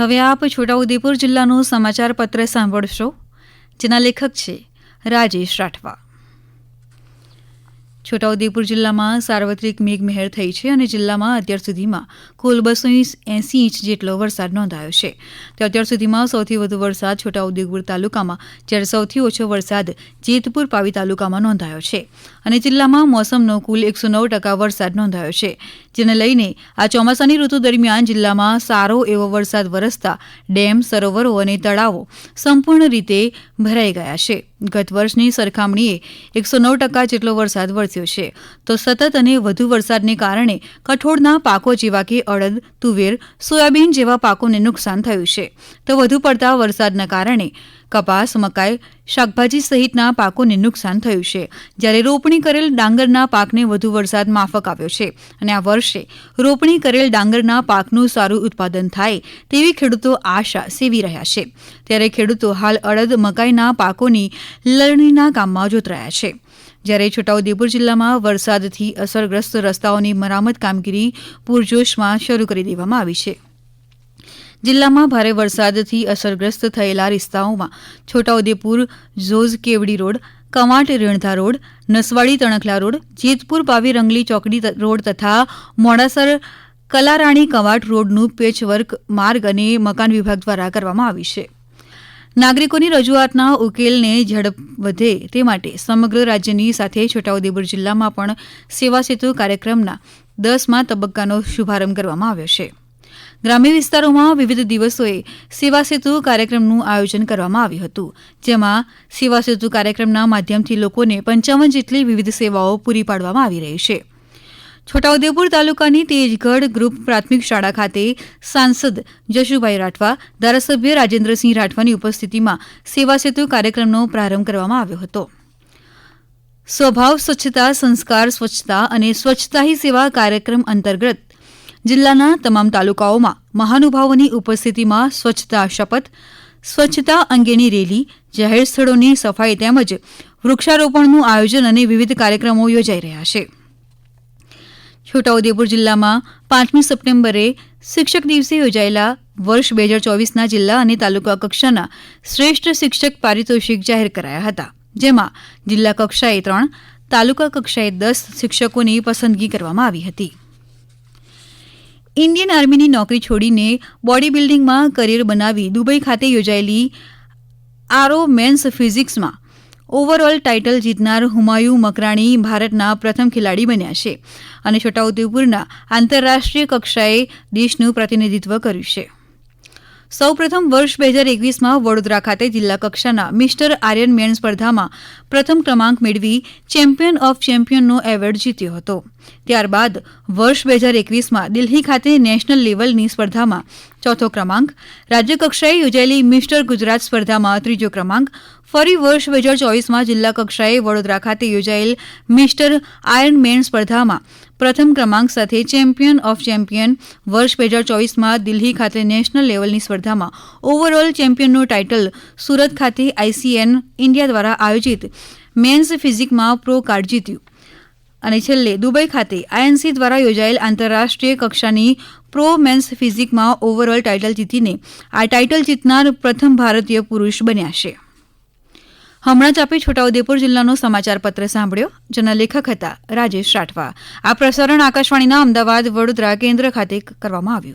હવે આપ છોટાઉદેપુર જિલ્લાનું સમાચાર પત્ર સાંભળશો, જેના લેખક છે રાજેશ રાઠવા. છોટાઉદેપુર જિલ્લામાં સાર્વત્રિક મેઘમહેર થઈ છે અને જિલ્લામાં અત્યાર સુધીમાં કુલ બસો એંસી ઇંચ જેટલો વરસાદ નોંધાયો છે. તો અત્યાર સુધીમાં સૌથી વધુ વરસાદ છોટાઉદેપુર તાલુકામાં, જ્યારે સૌથી ઓછો વરસાદ જેતપુર પાવી તાલુકામાં નોંધાયો છે. અને જિલ્લામાં મોસમનો કુલ એકસો નવ ટકા વરસાદ નોંધાયો છે. જેને લઈને આ ચોમાસાની ઋતુ દરમિયાન જિલ્લામાં સારો એવો વરસાદ વરસતા ડેમ, સરોવરો અને તળાવો સંપૂર્ણ રીતે ભરાઈ ગયા છે. ગત વર્ષની સરખામણીએ એકસો નવ ટકા જેટલો વરસાદ વરસ્યો છે. તો સતત અને વધુ વરસાદને કારણે કઠોળના પાકો જેવા કે અડદ, તુવેર, સોયાબીન જેવા પાકોને નુકસાન થયું છે. તો વધુ પડતા વરસાદના કારણે કપાસ, મકાઈ શાકભાજી સહિતના પાકોને નુકસાન થયું છે. જ્યારે રોપણી કરેલ ડાંગરના પાકને વધુ વરસાદ માફક આવ્યો છે અને આ વર્ષે રોપણી કરેલ ડાંગરના પાકનું સારું ઉત્પાદન થાય તેવી ખેડૂતો આશા સેવી રહ્યા છે. ત્યારે ખેડૂતો હાલ અડદ, મકાઈના પાકોની લણણીના કામમાં જોતરાયા છે. જ્યારે છોટાઉદેપુર જિલ્લામાં વરસાદથી અસરગ્રસ્ત રસ્તાઓની મરામત કામગીરી પૂરજોશમાં શરૂ કરી દેવામાં આવી છે. જિલ્લામાં ભારે વરસાદથી અસરગ્રસ્ત થયેલા વિસ્તારોમાં Chhota Udepur, Zoz Kevdi road, Kamat Rendha road, Naswadi Tankhala road, Jetpur Pavi Rangli ચોકડી રોડ તથા મોડાસર કલારાણી કવાટ રોડનું પેચવર્ક માર્ગ અને મકાન વિભાગ દ્વારા કરવામાં આવ્યું છે. નાગરિકોની રજૂઆતના ઉકેલને ઝડપ વધે તે માટે સમગ્ર રાજ્યની સાથે છોટાઉદેપુર જિલ્લામાં પણ સેવા સેતુ કાર્યક્રમના દસમા તબક્કાનો શુભારંભ કરવામાં આવ્યો છે. ગ્રામ્ય વિસ્તારોમાં વિવિધ દિવસોએ સેવા સેતુ કાર્યક્રમનું આયોજન કરવામાં આવ્યું હતું, જેમાં સેવા સેતુ કાર્યક્રમના માધ્યમથી લોકોને પંચાવન જેટલી વિવિધ સેવાઓ પૂરી પાડવામાં આવી રહી છે. છોટાઉદેપુર તાલુકાની તેજગઢ ગ્રુપ પ્રાથમિક શાળા ખાતે સાંસદ જશુભાઈ રાઠવા, ધારાસભ્ય રાજેન્દ્રસિંહ રાઠવાની ઉપસ્થિતિમાં સેવા સેતુ કાર્યક્રમનો પ્રારંભ કરવામાં આવ્યો હતો. સ્વભાવ, સ્વચ્છતા, સંસ્કાર, સ્વચ્છતા અને સ્વચ્છતા હી સેવા કાર્યક્રમ અંતર્ગત જિલ્લાના તમામ તાલુકાઓમાં મહાનુભાવોની ઉપસ્થિતિમાં સ્વચ્છતા શપથ, સ્વચ્છતા અંગેની રેલી, જાહેર સ્થળોની સફાઈ તેમજ વૃક્ષારોપણનું આયોજન અને વિવિધ કાર્યક્રમો યોજાઈ રહ્યા છે. છોટાઉદેપુર જિલ્લામાં પાંચમી સપ્ટેમ્બરે શિક્ષક દિવસે યોજાયેલા વર્ષ બે હજાર ચોવીસના જિલ્લા અને તાલુકા કક્ષાના શ્રેષ્ઠ શિક્ષક પારિતોષિક જાહેર કરાયા હતા, જેમાં જિલ્લા કક્ષાએ ત્રણ, તાલુકા કક્ષાએ દસ શિક્ષકોની પસંદગી કરવામાં આવી હતી. ઇન્ડિયન આર્મીની નોકરી છોડીને બોડી બિલ્ડિંગમાં કરિયર બનાવી દુબઈ ખાતે યોજાયેલી આરો મેન્સ ફિઝિક્સમાં ઓવરઓલ ટાઇટલ જીતનાર હુમાયુ મકરાણી ભારતના પ્રથમ ખેલાડી બન્યા છે. અને છોટાઉદેપુરના આંતરરાષ્ટ્રીય કક્ષાએ દેશનું પ્રતિનિધિત્વ કર્યું છે. સૌપ્રથમ વર્ષ બે હજાર એકવીસમાં વડોદરા ખાતે જિલ્લા કક્ષાના મિસ્ટર આર્યન મેન સ્પર્ધામાં પ્રથમ ક્રમાંક મેળવી ચેમ્પિયન ઓફ ચેમ્પિયનનો એવોર્ડ જીત્યો હતો. ત્યારબાદ વર્ષ બે હજાર એકવીસમાં દિલ્હી ખાતે નેશનલ લેવલની સ્પર્ધામાં ચોથો ક્રમાંક. રાજ્યકક્ષાએ યોજાયેલી મિસ્ટર ગુજરાત સ્પર્ધામાં ત્રીજો ક્રમાંક. ફરી વર્ષ બે હજાર ચોવીસમાં જિલ્લા કક્ષાએ વડોદરા ખાતે યોજાયેલ મિસ્ટર આયર્ન મેન સ્પર્ધામાં પ્રથમ ક્રમાંક સાથે ચેમ્પિયન ઓફ ચેમ્પિયન વર્ષ બે હજાર ચોવીસમાં દિલ્હી ખાતે નેશનલ લેવલની સ્પર્ધામાં ઓવરઓલ ચેમ્પિયનનું ટાઇટલ સુરત ખાતે આઈસીએન ઇન્ડિયા દ્વારા આયોજિત મેન્સ ફિઝિકમાં પ્રો કાર્ડ જીત્યું. અને છેલ્લે દુબઈ ખાતે આઈએનસી દ્વારા યોજાયેલ આંતરરાષ્ટ્રીય કક્ષાની પ્રો મેન્સ ફિઝિકમાં ઓવરઓલ ટાઇટલ જીતીને આ ટાઇટલ જીતનાર પ્રથમ ભારતીય પુરુષ બન્યા છે. હમણાં જ આપે છોટાઉદેપુર જિલ્લાનો સમાચાર પત્ર સાંભળ્યો. જેના લેખક હતા રાજેશ રાઠવા. આ પ્રસારણ આકાશવાણીના અમદાવાદ વડોદરા કેન્દ્ર ખાતે કરવામાં આવ્યું.